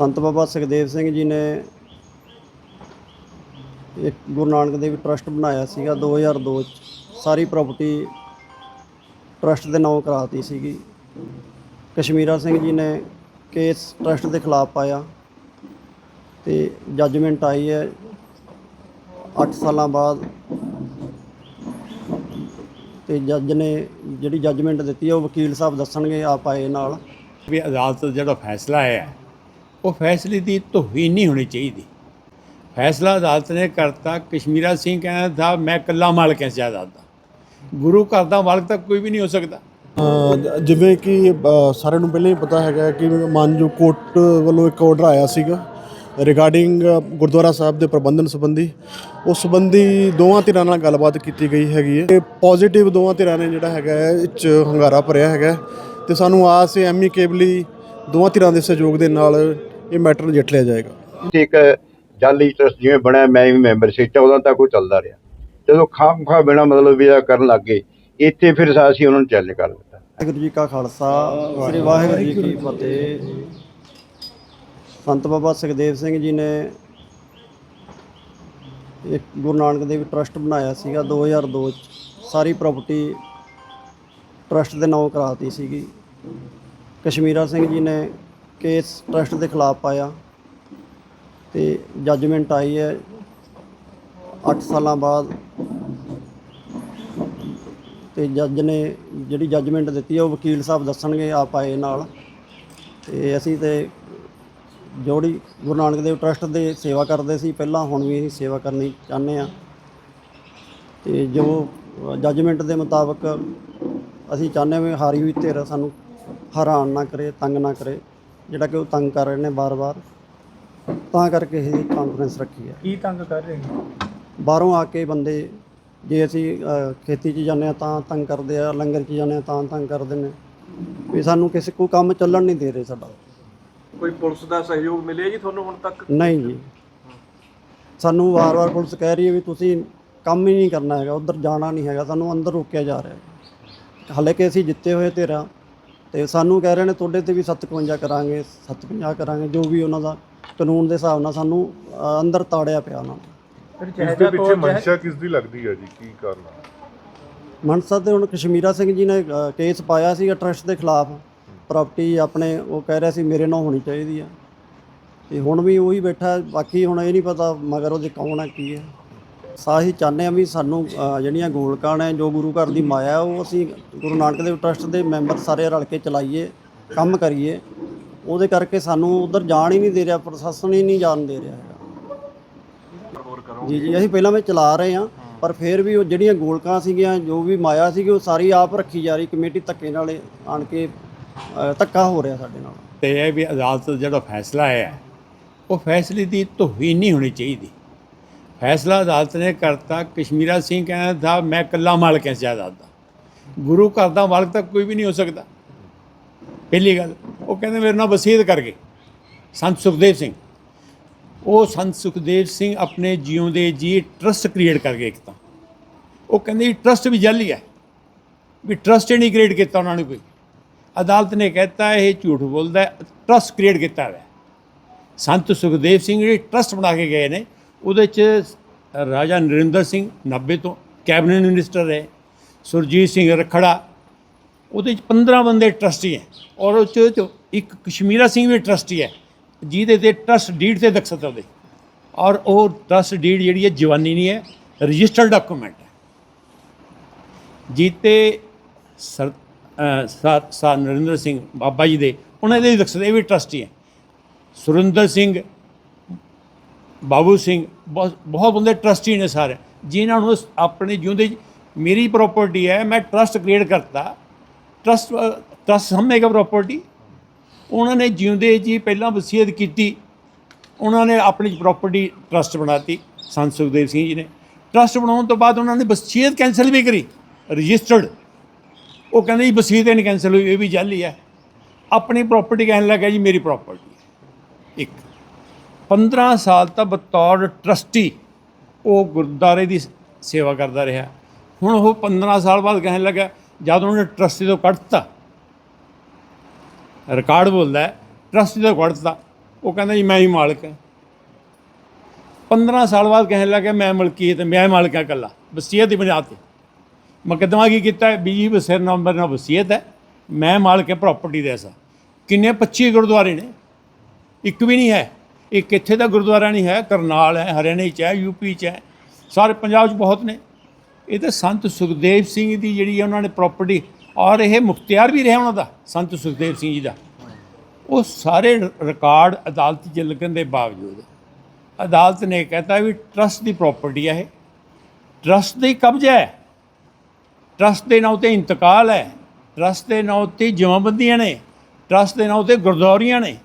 ਸੰਤ ਬਾਬਾ ਸੁਖਦੇਵ ਸਿੰਘ ਜੀ ਨੇ ਇੱਕ ਗੁਰੂ ਨਾਨਕ ਦੇਵ ਟਰਸਟ ਬਣਾਇਆ ਸੀਗਾ 2002 ਚ। ਸਾਰੀ ਪ੍ਰਾਪਰਟੀ ਟਰਸਟ ਦੇ ਨਾਮ ਕਰਾਤੀ ਸੀਗੀ। ਕਸ਼ਮੀਰਾ ਸਿੰਘ ਜੀ ਨੇ ਕੇਸ ਟਰਸਟ ਦੇ ਖਿਲਾਫ ਪਾਇਆ ਤੇ ਜੱਜਮੈਂਟ ਆਈ ਹੈ। 8 ਸਾਲਾਂ ਬਾਅਦ ਤੇ ਜੱਜ ਨੇ ਜਿਹੜੀ ਜੱਜਮੈਂਟ ਦਿੱਤੀ ਹੈ ਉਹ ਵਕੀਲ ਸਾਹਿਬ ਦੱਸਣਗੇ ਆਪ ਆਏ ਨਾਲ। ਵੀ ਅਦਾਲਤ ਦਾ ਜਿਹੜਾ ਫੈਸਲਾ ਆਇਆ ਹੈ, ਉਹ ਫੈਸਲੇ ਦੀ ਤੋਹੀਨ ਨਹੀਂ ਹੋਣੀ ਚਾਹੀਦੀ। ਫੈਸਲਾ ਅਦਾਲਤ ਨੇ ਕਰਤਾ, ਕਸ਼ਮੀਰਾ ਸਿੰਘ ਕਹਿੰਦਾ ਥਾ ਮੈਂ ਇਕੱਲਾ ਮਾਲਕ ਹਾਂ ਇਸ ਜਾਇਦਾਦ ਦਾ। ਗੁਰੂ ਘਰ ਦਾ ਮਾਲਕ ਤਾਂ ਕੋਈ ਵੀ ਨਹੀਂ ਹੋ ਸਕਦਾ। ਜਿਵੇਂ ਕਿ ਸਾਰਿਆਂ ਨੂੰ ਪਹਿਲਾਂ ਹੀ ਪਤਾ ਹੈਗਾ ਕਿ ਮਾਨਯੋਗ ਕੋਰਟ ਵੱਲੋਂ ਇੱਕ ਆਰਡਰ ਆਇਆ ਸੀਗਾ ਰਿਗਾਰਡਿੰਗ ਗੁਰਦੁਆਰਾ ਸਾਹਿਬ ਦੇ ਪ੍ਰਬੰਧਨ ਸੰਬੰਧੀ। ਉਸ ਸੰਬੰਧੀ ਦੋਵਾਂ ਧਿਰਾਂ ਨਾਲ ਗੱਲਬਾਤ ਕੀਤੀ ਗਈ ਹੈਗੀ ਹੈ। ਤੇ ਪੋਜ਼ਿਟਿਵ ਦੋਵਾਂ ਧਿਰਾਂ ਨੇ ਜਿਹੜਾ ਹੈਗਾ ਇਹ 'ਚ ਹੰਗਾਰਾ ਭਰਿਆ ਹੈਗਾ ਤੇ ਸਾਨੂੰ ਆਸ ਹੈ ਐਮੀਕੇਬਲੀ ਦੋਵਾਂ ਧਿਰਾਂ ਦੇ ਸਹਿਯੋਗ ਦੇ ਨਾਲ ਇਹ ਮੈਟਰ ਨਜਿੱਠ ਲਿਆ ਜਾਏਗਾ। ਇੱਕ ਜਾਲੀ ਟਰਸਟ ਜਿਵੇਂ ਬਣਿਆ ਮੈਂ ਵੀ ਮੈਂਬਰ ਸੀ 14 ਤੱਕ ਉਹ ਚੱਲਦਾ ਰਿਹਾ। ਜਦੋਂ ਖਾਮ ਖਾ ਬਿਨਾ ਮਤਲਬ ਵੀ ਇਹ ਕਰਨ ਲੱਗ ਗਏ ਇੱਥੇ ਫਿਰ ਅਸੀਂ ਉਹਨਾਂ ਨੂੰ ਚੈਲੰਜ ਕਰ ਦਿੱਤਾ। ਵਾਹਿਗੁਰੂ ਜੀ ਕਾ ਖਾਲਸਾ ਸ੍ਰੀ ਵਾਹਿਗੁਰੂ ਜੀ ਕੀ ਫਤਿਹ। ਸੰਤ ਬਾਬਾ ਸੁਖਦੇਵ ਸਿੰਘ ਜੀ ਨੇ ਇੱਕ ਗੁਰੂ ਨਾਨਕ ਦੇਵ ਟਰਸਟ ਬਣਾਇਆ ਸੀਗਾ 2002 ਚ। ਸਾਰੀ ਪ੍ਰਾਪਰਟੀ ਟਰਸਟ ਦੇ ਨਾਮ ਕਰਾਤੀ ਸੀਗੀ। ਕਸ਼ਮੀਰਾ ਸਿੰਘ ਜੀ ਨੇ ਕੇਸ ਟਰਸਟ ਦੇ ਖਿਲਾਫ ਪਾਇਆ ਤੇ ਜੱਜਮੈਂਟ ਆਈ ਹੈ 8 ਸਾਲਾਂ ਬਾਅਦ ਤੇ ਜੱਜ ਨੇ ਜਿਹੜੀ ਜੱਜਮੈਂਟ ਦਿੱਤੀ ਹੈ ਉਹ ਵਕੀਲ ਸਾਹਿਬ ਦੱਸਣਗੇ ਆਪ ਆਏ ਨਾਲ ਤੇ ਅਸੀਂ ਤੇ ਜੋੜੀ ਗੁਰੂ ਨਾਨਕ ਦੇਵ ਟਰਸਟ ਦੇ ਸੇਵਾ ਕਰਦੇ ਸੀ, ਪਹਿਲਾਂ ਹੁਣ ਵੀ ਅਸੀਂ ਸੇਵਾ ਕਰਨੀ ਚਾਹੁੰਦੇ ਆ ਤੇ ਜੋ ਜੱਜਮੈਂਟ ਦੇ ਮੁਤਾਬਕ ਅਸੀਂ ਚਾਹੁੰਦੇ ਹਾਂ ਵੀ ਹਾਰੀ ਹੋਈ ਧਿਰ ਸਾਨੂੰ ਹੈਰਾਨ ਨਾ ਕਰੇ, ਤੰਗ ਨਾ ਕਰੇ। ਜਿਹੜਾ ਕਿ ਉਹ ਤੰਗ ਕਰ ਰਹੇ ਨੇ ਬਾਰ-ਬਾਰ। ਤਾਂ ਕਰਕੇ ਇਹ ਕਾਨਫਰੰਸ ਰੱਖੀ ਹੈ। ਕੀ ਤੰਗ ਕਰ ਰਹੇ ਨੇ? ਬਾਹਰੋਂ ਆ ਕੇ ਬੰਦੇ ਜੇ ਅਸੀਂ ਅ, ਖੇਤੀ 'ਚ ਜਾਂਦੇ ਹਾਂ ਤਾਂ ਤੰਗ ਕਰਦੇ ਆ ਲੰਗਰ 'ਚ ਜਾਂਦੇ ਹਾਂ ਤਾਂ ਤੰਗ ਕਰਦੇ ਨੇ। ਵੀ ਸਾਨੂੰ ਕਿਸੇ ਕੋਈ ਕੰਮ ਚੱਲਣ ਨਹੀਂ ਦੇ ਰਹੇ ਸਾਡਾ। ਕੋਈ ਪੁਲਿਸ ਦਾ ਸਹਿਯੋਗ ਮਿਲਿਆ ਜੀ ਤੁਹਾਨੂੰ ਹੁਣ ਤੱਕ? ਨਹੀਂ ਜੀ। ਸਾਨੂੰ ਵਾਰ-ਵਾਰ ਪੁਲਿਸ ਕਹਿ ਰਹੀ ਹੈ ਵੀ ਤੁਸੀਂ ਕੰਮ ਹੀ ਨਹੀਂ ਕਰਨਾ ਹੈਗਾ ਉਧਰ ਜਾਣਾ ਨਹੀਂ ਹੈਗਾ ਸਾਨੂੰ ਅੰਦਰ ਰੋਕਿਆ ਜਾ ਰਿਹਾ ਹੈ। ਹਾਲੇ ਕਿ ਅਸੀਂ ਜਿੱਤੇ ਹੋਏ ਤੇਰਾ ਤੇ ਸਾਨੂੰ ਕਹਿ ਰਹੇ ਨੇ ਤੁਹਾਡੇ ਤੇ ਵੀ 57 ਕਰਾਂਗੇ 57 ਕਰਾਂਗੇ ਜੋ ਵੀ ਉਹਨਾਂ ਦਾ ਕਾਨੂੰਨ ਦੇ ਹਿਸਾਬ ਨਾਲ ਸਾਨੂੰ ਅ, ਅੰਦਰ ਤਾੜਿਆ ਪਿਆ ਉਹਨਾਂ ਨੇ। ਇਸ ਦੇ ਪਿੱਛੇ ਮਨਸ਼ਾ ਕਿਸ ਦੀ ਲੱਗਦੀ ਹੈ ਜੀ? ਕੀ ਕਾਰਨ ਹੈ? ਮਨਸਾ ਤੇ ਹੁਣ ਕਸ਼ਮੀਰਾ ਸਿੰਘ ਜੀ ਨੇ ਅ, ਕੇਸ ਪਾਇਆ ਸੀਗਾ ਟਰਸਟ ਦੇ ਖਿਲਾਫ। ਪ੍ਰਾਪਰਟੀ ਆਪਣੇ ਉਹ ਕਹਿ ਰਿਹਾ ਸੀ ਮੇਰੇ ਨਾਂ ਹੋਣੀ ਚਾਹੀਦੀ ਆ ਤੇ ਹੁਣ ਵੀ ਉਹੀ ਬੈਠਾ ਬਾਕੀ ਹੁਣ ਇਹ ਨਹੀਂ ਪਤਾ ਮਗਰ ਉਹਦੇ ਕੌਣ ਹੈ ਕੀ ਹੈ। ਸਾਹੀ ਚਾਹੁੰਦੇ ਆ ਵੀ ਸਾਨੂੰ ਅ, ਜਿਹੜੀਆਂ ਗੋਲਕਾਂ ਨੇ ਜੋ ਗੁਰੂ ਘਰ ਦੀ ਮਾਇਆ ਉਹ ਅਸੀਂ ਗੁਰੂ ਨਾਨਕ ਦੇਵ ਟਰਸਟ ਦੇ ਮੈਂਬਰ ਸਾਰੇ ਰਲ ਕੇ ਚਲਾਈਏ ਕੰਮ ਕਰੀਏ। ਉਹਦੇ ਕਰਕੇ ਸਾਨੂੰ ਉਧਰ ਜਾਣ ਹੀ ਨਹੀਂ ਦੇ ਰਿਹਾ ਪ੍ਰਸ਼ਾਸਨ ਹੀ ਨਹੀਂ ਜਾਣ ਦੇ ਰਿਹਾ ਹੈਗਾ। ਜੀ ਜੀ ਅਸੀਂ ਪਹਿਲਾਂ ਵੀ ਚਲਾ ਰਹੇ ਹਾਂ ਪਰ ਫਿਰ ਵੀ ਉਹ ਜਿਹੜੀਆਂ ਗੋਲਕਾਂ ਸੀਗੀਆਂ ਜੋ ਵੀ ਮਾਇਆ ਸੀਗੀ ਉਹ ਸਾਰੀ ਆਪ ਰੱਖੀ ਜਾ ਰਹੀ ਕਮੇਟੀ ਧੱਕੇ ਨਾਲ ਇਹ ਆਣ ਕੇ ਅ, ਧੱਕਾ ਹੋ ਰਿਹਾ ਸਾਡੇ ਨਾਲ। ਤੇ ਇਹ ਵੀ ਅਦਾਲਤ ਦਾ ਜਿਹੜਾ ਫੈਸਲਾ ਆਇਆ ਹੈ, ਉਹ ਫੈਸਲੇ ਦੀ ਤੋਹੀਨ ਨਹੀਂ ਹੋਣੀ ਚਾਹੀਦੀ। ਫੈਸਲਾ ਅਦਾਲਤ ਨੇ ਕਰਤਾ। ਕਸ਼ਮੀਰਾ ਸਿੰਘ ਕਹਿੰਦਾ ਥਾ, ਮੈਂ ਇਕੱਲਾ ਮਾਲਕ ਹਾਂ ਜਾਇਦਾਦ ਦਾ। ਗੁਰੂ ਘਰ ਦਾ ਮਾਲਕ ਤਾਂ ਕੋਈ ਵੀ ਨਹੀਂ ਹੋ ਸਕਦਾ। ਪਹਿਲੀ ਗੱਲ, ਉਹ ਕਹਿੰਦੇ, ਮੇਰੇ ਨਾਲ ਵਸੀਅਤ ਕਰਕੇ ਸੰਤ ਸੁਖਦੇਵ ਸਿੰਘ। ਉਹ ਸੰਤ ਸੁਖਦੇਵ ਸਿੰਘ ਆਪਣੇ ਜਿਉਂਦੇ ਜੀ ਟਰਸਟ ਕ੍ਰੀਏਟ ਕਰਕੇ ਇੱਕ ਤਾਂ। ਉਹ ਕਹਿੰਦੇ ਟਰਸਟ ਵੀ ਜਾਲੀ ਹੈ। ਵੀ ਟਰਸਟ ਨਹੀਂ ਕ੍ਰੀਏਟ ਕੀਤਾ ਉਹਨਾਂ ਨੇ ਕੋਈ। ਅਦਾਲਤ ਨੇ ਕਹਿਤਾ, ਇਹ ਝੂਠ ਬੋਲਦਾ ਹੈ। ਟਰਸਟ ਕ੍ਰੀਏਟ ਕੀਤਾ ਹੋਇਆ ਹੈ। ਸੰਤ ਸੁਖਦੇਵ ਸਿੰਘ ਜਿਹੜੇ ਟਰਸਟ ਬਣਾ ਕੇ ਗਏ ਨੇ ਉਹਦੇ ਚ ਰਾਜਾ ਨਰਿੰਦਰ ਸਿੰਘ 90 ਤੋਂ ਕੈਬਨਿਟ ਮਿਨਿਸਟਰ ਰਹੇ, ਸੁਰਜੀਤ ਸਿੰਘ ਰਖੜਾ, ਉਹਦੇ ਚ 15 ਬੰਦੇ ਟਰਸਟੀ ਹੈ ਔਰ ਉਹ 'ਚ ਇੱਕ ਕਸ਼ਮੀਰਾ ਸਿੰਘ ਵੀ ਟਰਸਟੀ ਹੈ, ਜਿਹਦੇ ਤੇ ਟਰਸਟ ਡੀਡ ਤੇ ਦਖਤ ਉਹਦੇ। ਔਰ ਉਹ ਟਰਸਟ ਡੀਡ ਜਿਹੜੀ ਹੈ ਜਵਾਨੀ ਨਹੀਂ ਹੈ ਰਜਿਸਟਰਡ ਡਾਕੂਮੈਂਟ ਹੈ। ਜੀਤੇ ਸਰ ਸਾ ਨਰਿੰਦਰ ਸਿੰਘ ਬਾਬਾ ਜੀ ਦੇ, ਉਹਨਾਂ ਦੇ ਵੀ ਇਹ ਵੀ ਟਰਸਟੀ ਹੈ। ਸੁਰਿੰਦਰ ਸਿੰਘ ਬਾਬੂ ਸਿੰਘ, ਬਹੁਤ ਬਹੁਤ ਬੰਦੇ ਟਰਸਟੀ ਨੇ ਸਾਰੇ। ਜਿਨ੍ਹਾਂ ਨੂੰ ਆਪਣੇ ਜਿਉਂਦੇ ਮੇਰੀ ਪ੍ਰਾਪਰਟੀ ਹੈ, ਮੈਂ ਟਰਸਟ ਕ੍ਰੀਏਟ ਕਰਤਾ। ਟਰਸਟ ਟਰਸਟ ਸਾਹਮਣੇ ਪ੍ਰਾਪਰਟੀ ਉਹਨਾਂ ਨੇ ਜਿਉਂਦੇ ਜੀ ਪਹਿਲਾਂ ਵਸੀਅਤ ਕੀਤੀ। ਉਹਨਾਂ ਨੇ ਆਪਣੀ ਪ੍ਰਾਪਰਟੀ ਟਰਸਟ ਬਣਾਤੀ, ਸੰਤ ਸੁਖਦੇਵ ਸਿੰਘ ਜੀ ਨੇ। ਟਰਸਟ ਬਣਾਉਣ ਤੋਂ ਬਾਅਦ ਉਹਨਾਂ ਨੇ ਵਸੀਅਤ ਕੈਂਸਲ ਵੀ ਕਰੀ ਰਜਿਸਟਰਡ ਉਹ ਕਹਿੰਦੇ ਜੀ ਵਸੀਅਤ ਹੀ ਨਹੀਂ ਕੈਂਸਲ ਹੋਈ, ਇਹ ਵੀ ਜਾਲੀ ਹੈ। ਆਪਣੀ ਪ੍ਰਾਪਰਟੀ ਕਹਿਣ ਲੱਗਾ ਜੀ, ਮੇਰੀ ਪ੍ਰਾਪਰਟੀ ਇੱਕ। 15 ਸਾਲ ਤਾਂ ਬਤੌਰ ਟਰਸਟੀ ਉਹ ਗੁਰਦਾਰੇ ਦੀ ਸੇਵਾ ਕਰਦਾ ਰਿਹਾ। ਹੁਣ ਉਹ 15 ਸਾਲ ਬਾਅਦ ਕਹਿਣ ਲੱਗਾ, ਜਦ ਉਹਨੇ ਟਰਸਟੀ ਤੋਂ ਕੱਢਤਾ ਰਿਕਾਰਡ ਬੋਲਦਾ ਹੈ ਟਰਸਟੀ ਤੋਂ ਕੱਢਤਾ, ਉਹ ਕਹਿੰਦਾ ਜੀ, ਮੈਂ ਹੀ ਮਾਲਕ ਹਾਂ। 15 ਸਾਲ ਬਾਅਦ ਕਹਿਣ ਲੱਗਾ, ਮੈਂ ਮਲਕੀਅਤ, ਮੈਂ ਮਾਲਕ ਹਾਂ ਇਕੱਲਾ, ਵਸੀਅਤ ਦੀ ਬੁਨਿਆਦ ਤੇ। ਮੁਕੱਦਮਾ ਕੀ ਕੀਤਾ? ਹੈ? ਵੀ ਜੀ ਬਸਰ ਨੰਬਰ ਨਾਲ ਵਸੀਅਤ ਹੈ, ਮੈਂ ਮਾਲਕ ਹੈ ਪ੍ਰਾਪਰਟੀ ਦੇ ਐਸਾ। ਕਿੰਨੇ? 25 ਗੁਰਦੁਆਰੇ ਨੇ। ਇੱਕ ਵੀ ਨਹੀਂ ਹੈ। ਇਹ ਕਿੱਥੇ ਦਾ ਗੁਰਦੁਆਰਾ ਨਹੀਂ ਹੈ? ਕਰਨਾਲ ਹੈ, ਹਰਿਆਣੇ 'ਚ ਹੈ ਯੂਪੀ 'ਚ ਹੈ। ਸਾਰੇ ਪੰਜਾਬ 'ਚ ਬਹੁਤ ਨੇ। ਇਹ ਤਾਂ ਸੰਤ ਸੁਖਦੇਵ ਸਿੰਘ ਦੀ ਜਿਹੜੀ ਹੈ ਉਹਨਾਂ ਨੇ ਪ੍ਰਾਪਰਟੀ ਔਰ ਇਹ ਮੁਖਤਿਆਰ ਵੀ ਰਿਹਾ ਉਹਨਾਂ ਦਾ, ਸੰਤ ਸੁਖਦੇਵ ਸਿੰਘ ਜੀ ਦਾ। ਉਹ ਸਾਰੇ ਰਿਕਾਰਡ ਅਦਾਲਤ 'ਚ ਲੱਗਣ ਦੇ ਬਾਵਜੂਦ ਅਦਾਲਤ ਨੇ ਕਹਿਤਾ ਵੀ ਟਰਸਟ ਦੀ ਪ੍ਰਾਪਰਟੀ ਹੈ ਇਹ। ਟਰਸਟ ਦੀ ਕਬਜ਼ਾ ਹੈ। ਟਰਸਟ ਦੇ ਨਾਂ ਤੇ ਇੰਤਕਾਲ ਹੈ। ਟਰਸਟ ਦੇ ਨਾਂ ਤੇ ਜਮਾਬੰਦੀਆਂ ਨੇ। ਟਰਸਟ ਦੇ ਨਾਂ ਤੇ ਗੁਰਦੌਰੀਆਂ ਨੇ।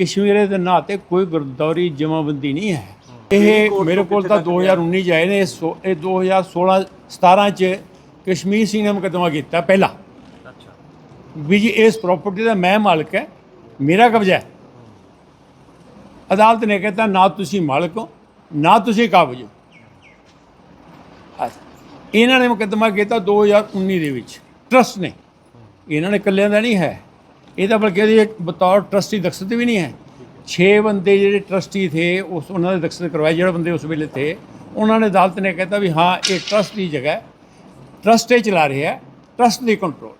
ਕਸ਼ਮੀਰੇ ਦੇ ਨਾਂ ਤੇ ਕੋਈ ਗੁਰਦੌਰੀ ਜਮਾਬੰਦੀ ਨਹੀਂ ਹੈ। ਇਹ ਮੇਰੇ ਕੋਲ ਤਾਂ 2019 ਚ ਆਏ ਨੇ। ਇਹ ਸੋ- ਇਹ 2016 17 ਚ ਕਸ਼ਮੀਰ ਸਿੰਘ ਨੇ ਮੁਕੱਦਮਾ ਕੀਤਾ ਪਹਿਲਾ। ਵੀ ਜੀ ਇਸ ਪ੍ਰਾਪਰਟੀ ਦਾ ਮੈਂ ਮਾਲਕ ਹੈ ਮੇਰਾ ਕਬਜ਼ਾ ਹੈ। ਅਦਾਲਤ ਨੇ ਕਹਿੰਦਾ ਨਾ ਤੁਸੀਂ ਮਾਲਕ ਹੋ ਨਾ ਤੁਸੀਂ ਕਾਬਜ ਹੋ। ਅੱਛਾ। ਇਹਨਾਂ ਨੇ ਮੁਕੱਦਮਾ ਕੀਤਾ 2019 ਦੇ ਵਿੱਚ। ਟਰਸਟ ਨੇ। ਇਹਨਾਂ ਨੇ ਇਕੱਲਿਆਂ ਦਾ ਨਹੀਂ ਹੈ। ਇਹ ਤਾਂ ਬਲਕਿ ਇਹਦੀ ਬਤੌਰ ਟਰਸਟੀ ਦਖਸ਼ਤ ਵੀ ਨਹੀਂ ਹੈ। 6 ਬੰਦੇ ਜਿਹੜੇ ਟਰਸਟੀ ਥੇ, ਉਸ ਉਹਨਾਂ ਦੇ ਦਖਸ਼ਤ ਕਰਵਾਏ, ਜਿਹੜੇ ਬੰਦੇ ਉਸ ਵੇਲੇ ਥੇ, ਉਹਨਾਂ ਨੇ ਅਦਾਲਤ ਨੇ ਕਹਿਤਾ ਵੀ ਹਾਂ, ਇਹ ਟਰਸਟ ਦੀ ਜਗ੍ਹਾ ਹੈ। ਟਰਸਟ ਇਹ ਚਲਾ ਰਿਹਾ ਹੈ ਟਰਸਟ ਦੀ ਕੰਟਰੋਲ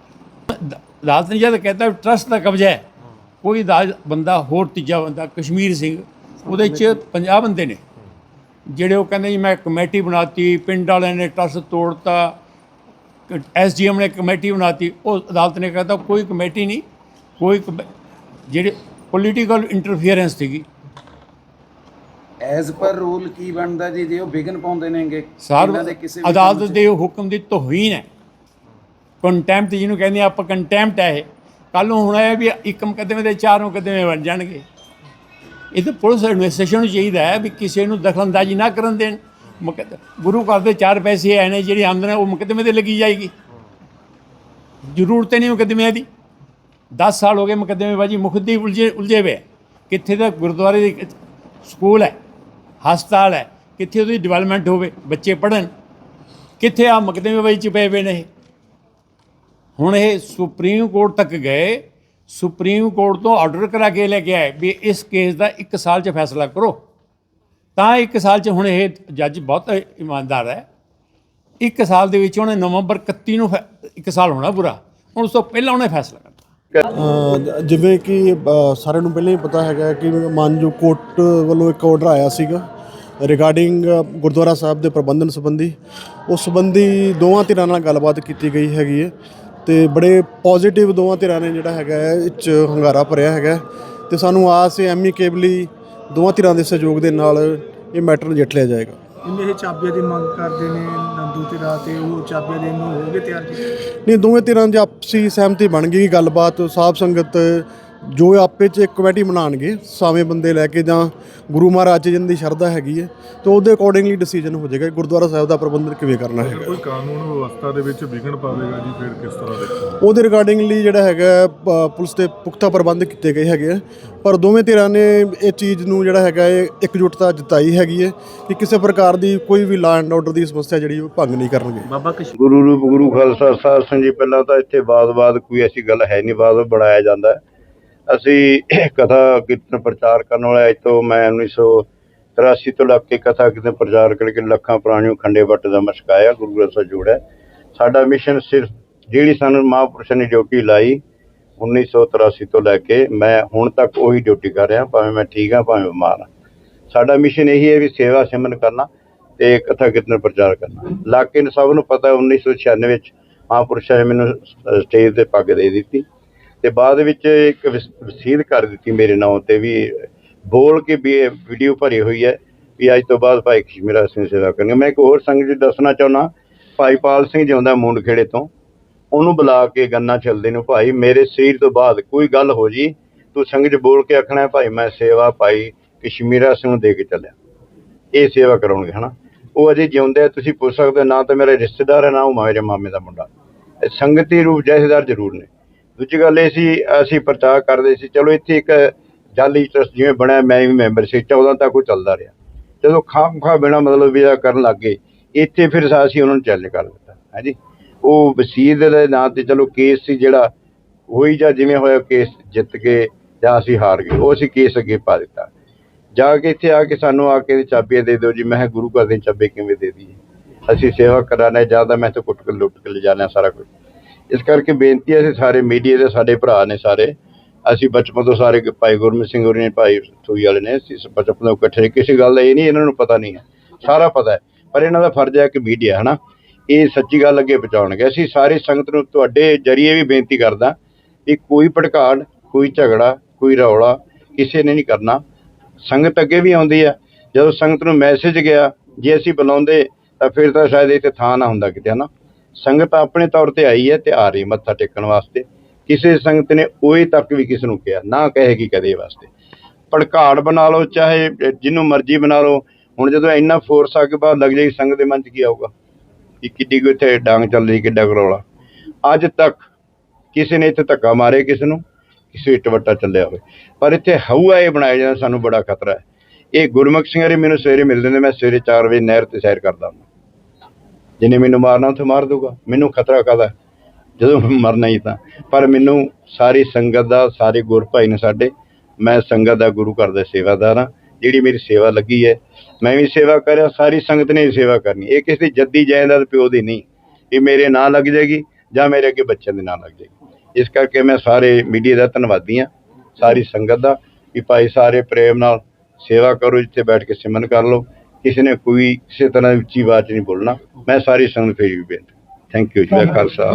ਅਦਾਲਤ ਨੇ ਜਦ ਕਹਿਤਾ ਵੀ ਟਰਸਟ ਦਾ ਕਬਜ਼ਾ ਹੈ, ਕੋਈ ਅਦਾਲਤ ਬੰਦਾ ਹੋਰ ਤੀਜਾ ਬੰਦਾ, ਕਸ਼ਮੀਰ ਸਿੰਘ, ਉਹਦੇ ਚ 50 ਬੰਦੇ ਨੇ। ਜਿਹੜੇ ਉਹ ਕਹਿੰਦੇ ਜੀ, ਮੈਂ ਕਮੇਟੀ ਬਣਾਤੀ, ਪਿੰਡ ਵਾਲਿਆਂ ਨੇ ਟਰਸਟ ਤੋੜਤਾ ਐਸਡੀਐਮ ਨੇ ਕਮੇਟੀ ਬਣਾਤੀ, ਉਹ ਅਦਾਲਤ ਨੇ ਕਹਿੰਦਾ ਕੋਈ ਕਮੇਟੀ ਨਹੀਂ। ਕੋਈ ਜਿਹੜੇ ਪੋਲੀਟੀਕਲ ਇੰਟਰਫੀਅਰੈਂਸ ਸੀਗੀ। ਐਜ਼ ਪਰ ਰੂਲ ਕੀ ਬਣਦਾ ਜੀ? ਜੇ ਉਹ ਵਿਗਨ ਪਾਉਂਦੇ ਨੇਗੇ ਇਹਨਾਂ ਦੇ ਕਿਸੇ ਵੀ ਅਦਾਲਤ। ਦੇ ਹੁਕਮ ਦੀ ਤੋਹੀਨ ਹੈ। ਕੰਟੈਂਪਟ ਜਿਹਨੂੰ ਕਹਿੰਦੇ ਆ, ਆਪਾਂ ਕੰਟੈਂਪਟ ਹੈ ਇਹ। ਕੱਲ ਨੂੰ ਹੁਣ ਇਹ ਵੀ ਇੱਕ ਮੁਕੱਦਮੇ ਦੇ ਚਾਰ ਮੁਕੱਦਮੇ ਬਣ ਜਾਣਗੇ। ਇਹ ਤਾਂ ਪੁਲਿਸ ਐਡਮਿਨਿਸਟ੍ਰੇਸ਼ਨ ਨੂੰ ਚਾਹੀਦਾ ਹੈ ਵੀ ਕਿਸੇ ਨੂੰ ਦਖਲਅੰਦਾਜ਼ੀ ਨਾ ਕਰਨ ਦੇਣ। ਗੁਰੂ ਘਰ ਦੇ ਚਾਰ ਪੈਸੇ ਆਏ ਨੇ ਜਿਹੜੀ ਆਮਦਨ ਉਹ ਮੁਕੱਦਮੇ ਤੇ ਲੱਗੀ ਜਾਏਗੀ। ਜ਼ਰੂਰਤ ਨਹੀਂ ਮੁਕੱਦਮਿਆਂ ਦੀ। 10 ਸਾਲ ਹੋ ਗਏ ਮੁਕੱਦਮੇਬਾਜੀ ਮੁਖਦੀ ਉਲਝੇ ਉਲਝੇ ਵੇ ਕਿੱਥੇ ਦਾ ਗੁਰਦੁਆਰੇ ਦੀ ਸਕੂਲ ਹੈ, ਹਸਪਤਾਲ ਹੈ, ਕਿੱਥੇ ਉਹਦੀ ਡਿਵੈਲਪਮੈਂਟ ਹੋਵੇ, ਬੱਚੇ ਪੜਨ ਕਿੱਥੇ ਆ ਮੁਕੱਦਮੇਬਾਜੀ ਚ ਪਏ ਵੇ ਨੇ ਇਹ? ਹੁਣ ਇਹ ਸੁਪਰੀਮ ਕੋਰਟ ਤੱਕ ਗਏ, ਸੁਪਰੀਮ ਕੋਰਟ ਤੋਂ ਆਰਡਰ ਕਰਾ ਕੇ ਲੈ ਕੇ ਆਏ ਵੀ ਇਸ ਕੇਸ ਦਾ 1 ਸਾਲ ਚ ਫੈਸਲਾ ਕਰੋ। ਤਾਂ 1 ਸਾਲ ਚ ਹੁਣ ਇਹ ਜੱਜ ਬਹੁਤ ਇਮਾਨਦਾਰ ਹੈ। 1 ਸਾਲ ਦੇ ਵਿੱਚ ਉਹਨੇ ਨਵੰਬਰ 31 ਨੂੰ 1 ਸਾਲ ਹੋਣਾ ਪੂਰਾ। ਹੁਣ ਉਸ ਤੋਂ ਪਹਿਲਾਂ ਉਹਨੇ ਫੈਸਲਾ ਕਰਤਾ ਜਿਵੇਂ ਕਿ ਸਾਰਿਆਂ ਨੂੰ ਪਹਿਲਾਂ ਹੀ ਪਤਾ ਹੈਗਾ ਕਿ ਮਾਨਜੋ ਕੋਰਟ ਵੱਲੋਂ ਇੱਕ ਆਰਡਰ ਆਇਆ ਸੀਗਾ ਰਿਗਾਰਡਿੰਗ ਗੁਰਦੁਆਰਾ ਸਾਹਿਬ ਦੇ ਪ੍ਰਬੰਧਨ ਸੰਬੰਧੀ। ਉਸ ਸੰਬੰਧੀ ਦੋਵਾਂ ਧਿਰਾਂ ਨਾਲ ਗੱਲਬਾਤ ਕੀਤੀ ਗਈ ਹੈਗੀ ਹੈ ਤੇ ਬੜੇ ਪੋਜ਼ਿਟਿਵ ਦੋਵਾਂ ਧਿਰਾਂ ਨੇ ਜਿਹੜਾ ਹੈਗਾ ਹੈ, ਇਹ 'ਚ ਹੰਗਾਰਾ ਭਰਿਆ ਹੈਗਾ ਹੈ। ਤੇ ਸਾਨੂੰ ਆਸ ਹੈ ਐਮੀਕੇਬਲੀ ਦੋਵਾਂ ਧਿਰਾਂ ਦੇ ਸਹਿਯੋਗ ਦੇ ਨਾਲ ਇਹ ਮੈਟਰ ਨਜਿੱਠ ਲਿਆ ਜਾਏਗਾ। ਜਿਵੇਂ ਇਹ ਚਾਬੀਆਂ ਦੀ ਮੰਗ ਕਰਦੇ ਨੇ ਨੰਦੂ ਤੇ ਰਾਤ ਤੇ ਉਹ ਚਾਬੀਆਂ ਦੇਣ ਨੂੰ ਹੋ ਗਏ ਤਿਆਰ ਜੀ। ਨਹੀਂ, ਦੋਵੇਂ ਧਿਰਾਂ 'ਚ ਆਪਸੀ ਸਹਿਮਤੀ ਬਣ ਗਈ, ਗੱਲਬਾਤ, ਸਾਧ ਸੰਗਤ ਜੋ ਆਪੇ ਚ ਇੱਕ ਕਮੇਟੀ ਬਣਾਣਗੇ ਸਾਵੇਂ ਬੰਦੇ ਲੈ ਕੇ ਜਾਂ ਗੁਰੂ ਮਹਾਰਾਜ ਜੀ ਦੀ ਸ਼ਰਧਾ ਹੈਗੀ ਹੈ ਤੇ ਉਹਦੇ ਅਕੋਰਡਿੰਗਲੀ ਡਿਸੀਜਨ ਹੋ ਜਾਏਗਾ ਗੁਰਦੁਆਰਾ ਸਾਹਿਬ ਦਾ ਪ੍ਰਬੰਧਨ ਕਿਵੇਂ ਕਰਨਾ ਹੈਗਾ। ਕੋਈ ਕਾਨੂੰਨ ਵਿਵਸਥਾ ਦੇ ਵਿੱਚ ਵਿਘਨ ਪਾਵੇਗਾ ਜੀ ਫਿਰ ਕਿਸ ਤਰ੍ਹਾਂ ਦੇਖੋ? ਉਹਦੇ ਰਿਗਾਰਡਿੰਗਲੀ ਜਿਹੜਾ ਹੈਗਾ ਪੁਲਿਸ ਦੇ ਪੁਖਤਾ ਪ੍ਰਬੰਧ ਕੀਤੇ ਗਏ ਹੈਗੇ ਆ ਪਰ ਦੋਵੇਂ ਧਿਰਾਂ ਨੇ ਇਹ ਚੀਜ਼ ਨੂੰ ਜਿਹੜਾ ਹੈਗਾ ਇਹ ਇਕਜੁੱਟਤਾ ਜਤਾਈ ਹੈਗੀ ਹੈ ਕਿ ਕਿਸੇ ਪ੍ਰਕਾਰ ਦੀ ਕੋਈ ਵੀ ਲਾਅ ਐਂਡ ਆਰਡਰ ਦੀ ਸਮੱਸਿਆ ਜਿਹੜੀ ਉਹ ਭੰਗ ਨਹੀਂ ਕਰਨਗੇ। ਬਾਬਾ ਕਸ਼ ਗੁਰੂ ਰੂਪ ਗੁਰੂ ਖਾਲਸਾ ਸਾਹਿਬ ਸਿੰਘ ਜੀ ਪਹਿਲਾਂ ਤਾਂ ਇੱਥੇ ਬਾਦ-ਬਾਦ ਕੋਈ ਐਸੀ ਗੱਲ ਹੈ ਨਹੀਂ ਬਾਦ ਬਣਾਇਆ ਜਾਂਦਾ ਹੈ। ਅਸੀਂ ਕਥਾ ਕੀਰਤਨ ਪ੍ਰਚਾਰ ਕਰਨ ਵਾਲਾ ਅੱਜ ਤੋਂ ਮੈਂ 1983 ਤੋਂ ਲੱਗ ਕੇ ਕਥਾ ਕੀਰਤਨ ਪ੍ਰਚਾਰ ਕਰਕੇ ਲੱਖਾਂ ਪ੍ਰਾਣੀਆਂ ਖੰਡੇ ਵੱਟ ਦਾ ਮਸਕਾਇਆ, ਗੁਰੂ ਗ੍ਰੰਥ ਸਾਹਿਬ ਜੋੜਿਆ ਸਾਡਾ ਮਿਸ਼ਨ ਸਿਰਫ ਜਿਹੜੀ ਸਾਨੂੰ ਮਹਾਂਪੁਰਸ਼ਾਂ ਨੇ ਡਿਊਟੀ ਲਾਈ 1983 ਤੋਂ ਲੈ ਕੇ ਮੈਂ ਹੁਣ ਤੱਕ ਉਹੀ ਡਿਊਟੀ ਕਰ ਰਿਹਾ, ਭਾਵੇਂ ਮੈਂ ਠੀਕ ਹਾਂ, ਭਾਵੇਂ ਬਿਮਾਰ ਹਾਂ। ਸਾਡਾ ਮਿਸ਼ਨ ਇਹੀ ਹੈ ਵੀ ਸੇਵਾ ਸਿਮਰਨ ਕਰਨਾ ਤੇ ਕਥਾ ਕੀਰਤਨ ਪ੍ਰਚਾਰ ਕਰਨਾ। ਇਲਾਕੇ ਨੂੰ ਸਭ ਨੂੰ ਪਤਾ ਹੈ 1996 ਵਿੱਚ ਮਹਾਂਪੁਰਸ਼ਾਂ ਨੇ ਮੈਨੂੰ ਸਟੇਜ ਤੇ ਪੱਗ ਦੇ ਦਿੱਤੀ। ਤੇ ਬਾਅਦ ਵਿੱਚ ਇੱਕ ਵਸੀਦ ਕਰ ਦਿੱਤੀ ਮੇਰੇ ਨਾਂ ਤੇ ਵੀ ਬੋਲ ਕੇ ਵੀ ਇਹ ਵੀਡੀਓ ਭਰੀ ਹੋਈ ਹੈ ਵੀ ਅੱਜ ਤੋਂ ਬਾਅਦ ਭਾਈ ਕਸ਼ਮੀਰਾ ਸਿੰਘ ਸੇਵਾ ਕਰਨਗੇ। ਮੈਂ ਇੱਕ ਹੋਰ ਸੰਗਤ ਜੀ ਦੱਸਣਾ ਚਾਹੁੰਦਾ ਭਾਈ ਪਾਲ ਸਿੰਘ ਜਿਉਂਦਾ ਮੂੰਡ ਖੇੜੇ ਤੋਂ ਉਹਨੂੰ ਬੁਲਾ ਕੇ ਗੰਨਾ ਚੱਲਦੇ ਨੂੰ ਭਾਈ ਮੇਰੇ ਸਰੀਰ ਤੋਂ ਬਾਅਦ ਕੋਈ ਗੱਲ ਹੋ ਜੀ ਤੂੰ ਸੰਗਤ ਬੋਲ ਕੇ ਆਖਣਾ ਭਾਈ ਮੈਂ ਸੇਵਾ ਭਾਈ ਕਸ਼ਮੀਰਾ ਸਿੰਘ ਨੂੰ ਦੇ ਕੇ ਚੱਲਿਆ। ਇਹ ਸੇਵਾ ਕਰਾਉਣਗੇ ਹਨਾ? ਉਹ ਅਜੇ ਜਿਉਂਦੇ ਆ ਤੁਸੀਂ ਪੁੱਛ ਸਕਦੇ ਹੋ, ਨਾ ਤਾਂ ਮੇਰੇ ਰਿਸ਼ਤੇਦਾਰ ਹੈ ਨਾ ਉਹ ਮੇਰੇ ਮਾਮੇ ਦਾ ਮੁੰਡਾ। ਸੰਗਤੀ ਰੂਪ ਜਹਿਦਾਰ ਜ਼ਰੂਰ ਨੇ। ਦੂਜੀ ਗੱਲ ਇਹ ਸੀ, ਅਸੀਂ ਪ੍ਰਚਾਰ ਕਰਦੇ ਸੀ, ਚਲੋ ਇੱਥੇ ਇੱਕ ਜਾਲੀ ਟਰਸਟ ਜਿਵੇਂ ਬਣਿਆ, ਮੈਂ ਵੀ ਮੈਂਬਰ ਸੀ 14 ਤੱਕ ਉਹ ਚੱਲਦਾ ਰਿਹਾ। ਜਦੋਂ ਖਾਮ ਖਾ ਬਿਨਾ ਮਤਲਬ ਵੀ ਕਰਨ ਲੱਗ ਗਏ, ਇੱਥੇ ਫਿਰ ਅਸੀਂ ਉਹਨਾਂ ਨੂੰ ਚੈਲੰਜ ਕਰ ਦਿੱਤਾ, ਹਾਂਜੀ। ਉਹ ਵਸੀਦ ਦੇ ਨਾਂ ਤੇ ਚਲੋ ਕੇਸ ਸੀ ਜਿਹੜਾ, ਹੋਈ ਜਾਂ ਜਿਵੇਂ ਹੋਇਆ ਕੇਸ ਜਿੱਤ ਕੇ ਜਾਂ ਅਸੀਂ ਹਾਰ ਗਏ, ਉਹ ਅਸੀਂ ਕੇਸ ਅੱਗੇ ਪਾ ਦਿੱਤਾ। ਜਾ ਕੇ ਇੱਥੇ ਆ ਕੇ ਸਾਨੂੰ ਆ ਕੇ ਚਾਬੀਆਂ ਦੇ ਦਿਓ ਜੀ, ਮੈਂ ਕਿਹਾ ਗੁਰੂ ਘਰ ਦੀਆਂ ਚਾਬੀ ਕਿਵੇਂ ਦੇ ਦਈਏ? ਅਸੀਂ ਸੇਵਾ ਕਰਾਣਾ ਜ਼ਿਆਦਾ ਮੈਂ ਤਾਂ ਕੁੱਟ ਕੇ ਲੁੱਟ ਕੇ ਲਿਜਾਣਾ ਸਾਰਾ ਕੁਝ ਇਸ ਕਰਕੇ ਬੇਨਤੀ ਹੈ ਅਸੀਂ ਸਾਰੇ ਮੀਡੀਆ ਦੇ ਸਾਡੇ ਭਰਾ ਨੇ ਸਾਰੇ। ਅਸੀਂ ਬਚਪਨ ਤੋਂ ਸਾਰੇ ਭਾਈ ਗੁਰਮੀਤ ਸਿੰਘ ਹੋਰੀ ਨੇ, ਭਾਈ ਸੂਈ ਵਾਲੇ ਨੇ, ਅਸੀਂ ਬਚਪਨ ਤੋਂ ਇਕੱਠੇ ਕਿਸੇ ਗੱਲ ਦਾ ਇਹ ਨਹੀਂ, ਇਹਨਾਂ ਨੂੰ ਪਤਾ ਨਹੀਂ ਹੈ। ਸਾਰਾ ਪਤਾ ਹੈ। ਪਰ ਇਹਨਾਂ ਦਾ ਫਰਜ਼ ਹੈ ਕਿ ਮੀਡੀਆ, ਹਨਾ? ਇਹ ਸੱਚੀ ਗੱਲ ਅੱਗੇ ਪਹੁੰਚਾਉਣਗੇ। ਅਸੀਂ ਸਾਰੀ ਸੰਗਤ ਨੂੰ ਤੁਹਾਡੇ ਜਰੀਏ ਵੀ ਬੇਨਤੀ ਕਰਦਾ ਕਿ ਕੋਈ ਭੜਕਾੜ ਕੋਈ ਝਗੜਾ, ਕੋਈ ਰੌਲਾ ਕਿਸੇ ਨੇ ਨਹੀਂ ਕਰਨਾ। ਸੰਗਤ ਅੱਗੇ ਵੀ ਆਉਂਦੀ ਆ ਜਦੋਂ ਸੰਗਤ ਨੂੰ ਮੈਸੇਜ ਗਿਆ, ਜੇ ਅਸੀਂ ਬੁਲਾਉਂਦੇ ਤਾਂ ਫਿਰ ਤਾਂ ਸ਼ਾਇਦ ਇੱਥੇ ਥਾਂ ਨਾ ਹੁੰਦਾ ਕਿਤੇ, ਹਨਾ? ਸੰਗਤ ਆਪਣੇ ਤੌਰ ਤੇ ਆਈ ਹੈ ਤੇ ਆ ਰਹੀ ਮੱਥਾ ਟੇਕਣ ਵਾਸਤੇ। ਕਿਸੇ ਸੰਗਤ ਨੇ ਉਹੇ ਤੱਕ ਵੀ ਕਿਸ ਨੂੰ ਕਿਹਾ, ਨਾ ਕਹੇਗੀ ਕਦੇ ਵਾਸਤੇ। ਭੜਕਾੜ ਬਣਾ ਲਓ, ਚਾਹੇ ਜਿਹਨੂੰ ਮਰਜ਼ੀ ਬਣਾ ਲਓ। ਹੁਣ ਜਦੋਂ ਇੰਨਾ ਫੋਰਸ ਆ ਕੇ ਬਾਅਦ ਲੱਗ ਜਾਏਗੀ ਸੰਗਤ ਦੇ ਮਨ 'ਚ ਕੀ ਆਊਗਾ? ਕਿ ਕਿੱਡੀ ਕੁ ਇੱਥੇ ਡਾਂਗ ਚੱਲ ਰਹੀ, ਕਿੱਡਾ ਕਰੋਲਾ ਅੱਜ ਤੱਕ ਕਿਸੇ ਨੇ ਇੱਥੇ ਧੱਕਾ ਮਾਰੇ ਕਿਸੇ ਨੂੰ, ਕਿਸੇ ਇੱਟ ਵੱਟਾ ਚੱਲਿਆ ਹੋਵੇ। ਪਰ ਇੱਥੇ ਹਊਆ ਇਹ ਬਣਾਇਆ ਜਾਂਦਾ, ਸਾਨੂੰ ਬੜਾ ਖਤਰਾ ਹੈ। ਇਹ ਗੁਰਮੁਖ ਸਿੰਘ ਹਰੀ ਮੈਨੂੰ ਸਵੇਰੇ ਮਿਲਦੇ ਨੇ, ਮੈਂ ਸਵੇਰੇ 4 ਵਜੇ ਨਹਿਰ ਤੇ ਸੈਰ ਕਰਦਾ ਹਾਂ ਜਿਹਨੇ ਮੈਨੂੰ ਮਾਰਨਾ ਉੱਥੇ ਮਾਰ ਦੂਗਾ ਮੈਨੂੰ ਖਤਰਾ ਕਾਹਦਾ? ਜਦੋਂ ਮਰਨਾ ਹੀ ਤਾਂ। ਪਰ ਮੈਨੂੰ ਸਾਰੀ ਸੰਗਤ ਦਾ, ਸਾਰੇ ਗੁਰ ਭਾਈ ਨੇ ਸਾਡੇ, ਮੈਂ ਸੰਗਤ ਦਾ ਗੁਰੂ ਘਰ ਦਾ ਸੇਵਾਦਾਰ ਹਾਂ। ਜਿਹੜੀ ਮੇਰੀ ਸੇਵਾ ਲੱਗੀ ਹੈ, ਮੈਂ ਵੀ ਸੇਵਾ ਕਰਿਆ, ਸਾਰੀ ਸੰਗਤ ਨੇ ਵੀ ਸੇਵਾ ਕਰਨੀ। ਇਹ ਕਿਸੇ ਦੀ ਜੱਦੀ ਜਾਇਦਾਦ ਪਿਓ ਦੀ ਨਹੀਂ। ਇਹ ਮੇਰੇ ਨਾਂ ਲੱਗ ਜਾਏਗੀ ਜਾਂ ਮੇਰੇ ਅੱਗੇ ਬੱਚਿਆਂ ਦੇ ਨਾਂ ਲੱਗ ਜਾਏਗੀ। ਇਸ ਕਰਕੇ ਮੈਂ ਸਾਰੇ ਮੀਡੀਆ ਦਾ ਧੰਨਵਾਦੀ ਹਾਂ, ਸਾਰੀ ਸੰਗਤ ਦਾ, ਵੀ ਭਾਈ ਸਾਰੇ ਪ੍ਰੇਮ ਨਾਲ ਸੇਵਾ ਕਰੋ ਜਿੱਥੇ ਬੈਠ ਕੇ ਸਿਮਨ ਕਰ ਲਓ। ਕਿਸੇ ਨੇ ਕੋਈ ਕਿਸੇ ਤਰ੍ਹਾਂ ਦੀ ਉੱਚੀ 'ਚ ਨਹੀਂ ਬੋਲਣਾ। ਮੈਂ ਸਾਰੀ ਸੰਗਤ ਫੇਰ ਵੀ ਬੇਨਤੀ ਥੈਂਕ ਯੂ ਜੀ ਦਾ ਖਾਲਸਾ।